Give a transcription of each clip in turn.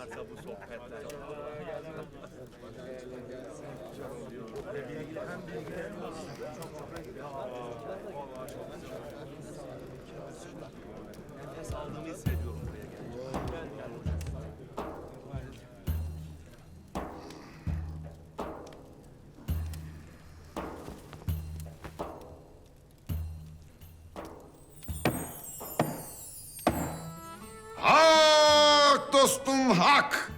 varsa bu sohbetler. Nefes dostum hak.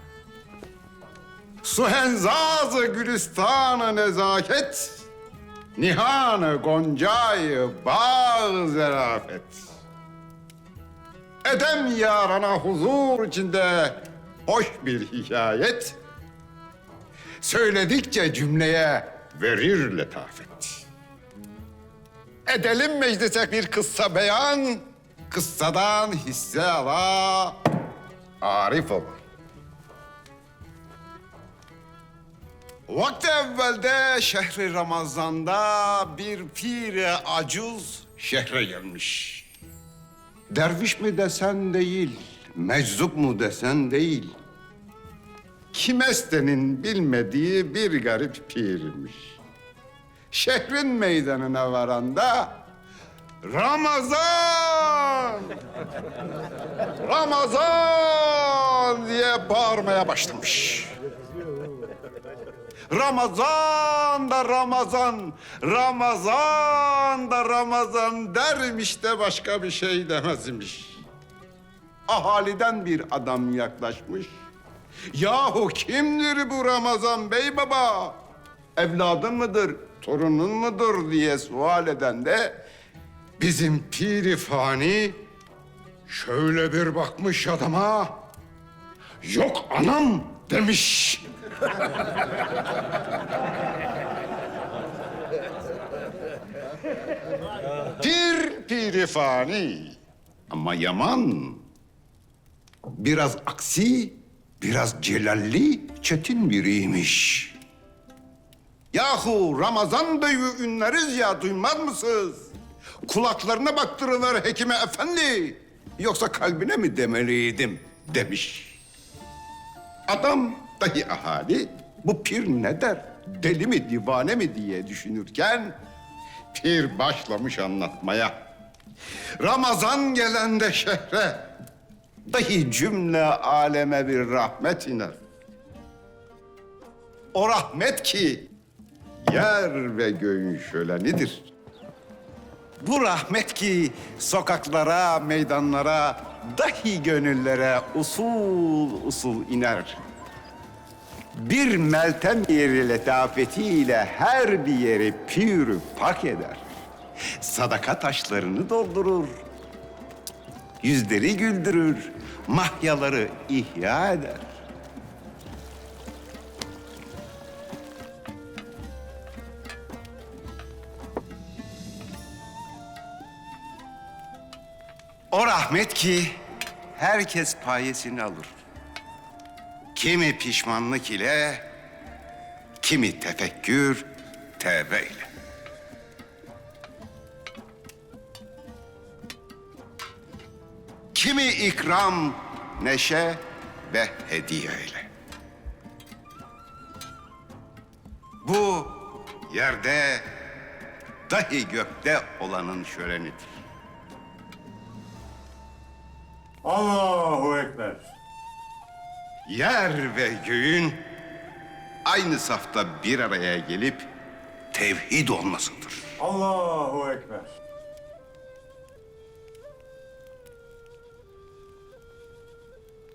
Suhenzazı gülistanı nezaket. Nihanı goncayı bağ zerafet. Edem yarana huzur içinde hoş bir hikayet. Söyledikçe cümleye verir letafet. Edelim meclise bir kıssa beyan, kıssadan hisse ala, arif ol. Vakti evvelde şehri Ramazan'da bir pire acuz şehre gelmiş. Derviş mi desen değil, meczup mu desen değil. Kimestenin bilmediği bir garip pirmiş. Şehrin meydanına varanda Ramazan! Ramazan diye bağırmaya başlamış. Ramazan da Ramazan, Ramazan da Ramazan dermiş de başka bir şey demezmiş. Ahaliden bir adam yaklaşmış. Yahu kimdir bu Ramazan bey baba? Evladın mıdır, torunun mudur diye sual eden de bizim piri fani şöyle bir bakmış adama. Yok anam demiş. Pir piri fani. Ama yaman. Biraz aksi, biraz celalli, çetin biriymiş. Yahu Ramazan Bey'i ünleriz ya duymaz mısınız? Kulaklarına baktırırlar hekime efendi. Yoksa kalbine mi demeliydim demiş. Adam dahi ahali bu pir ne der? Deli mi divane mi diye düşünürken pir başlamış anlatmaya. Ramazan gelende şehre dahi cümle aleme bir rahmet iner. O rahmet ki yer ve göğün şölenidir. Bu rahmet ki sokaklara, meydanlara, dahi gönüllere usul usul iner. Bir meltem yeri letafetiyle her bir yeri pür pak eder. Sadaka taşlarını doldurur. Yüzleri güldürür, mahyaları ihya eder. O rahmet ki herkes payesini alır. Kimi pişmanlık ile, kimi tefekkür, tevbe ile. Kimi ikram, neşe ve hediye ile. Bu yerde dahi gökte olanın şölenidir. Allahu Ekber. yer ve göğün aynı safta bir araya gelip tevhid olmasıdır. Allahu Ekber.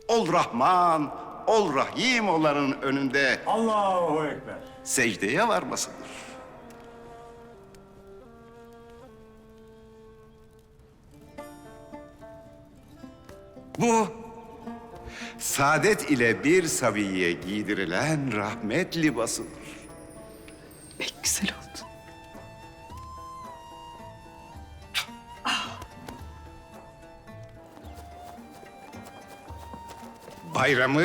Ol Rahman, ol Rahim olanın önünde Allahu Ekber. secdeye varmasıdır. Bu saadet ile bir sabiye giydirilen rahmet libasıdır. Pek güzel oldu. Bayramı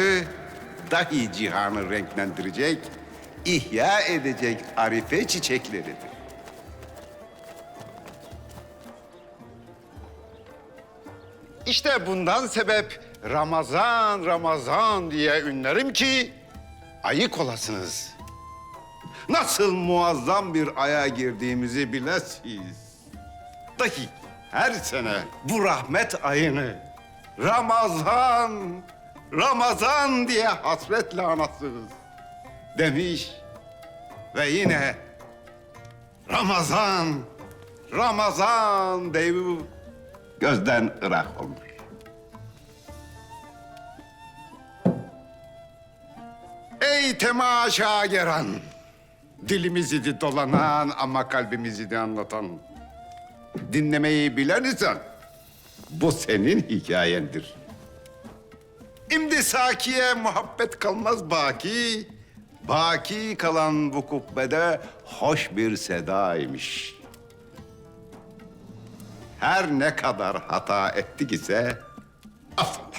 dahi cihanı renklendirecek, ihya edecek arife çiçekleridir. İşte bundan sebep Ramazan, Ramazan diye ünlerim ki ayık olasınız. Nasıl muazzam bir aya girdiğimizi bilesiz. Dahi her sene bu rahmet ayını Ramazan, Ramazan diye hasretle anasınız demiş ve yine Ramazan, Ramazan deyip gözden ırak olmuş. Ey temaşa gelen, dilimizi de dolanan ama kalbimizi de anlatan. Dinlemeyi bilen isen bu senin hikayendir. Şimdi Saki'ye muhabbet kalmaz baki. Baki kalan bu kubbede hoş bir sedaymış. Her ne kadar hata ettik ise affola.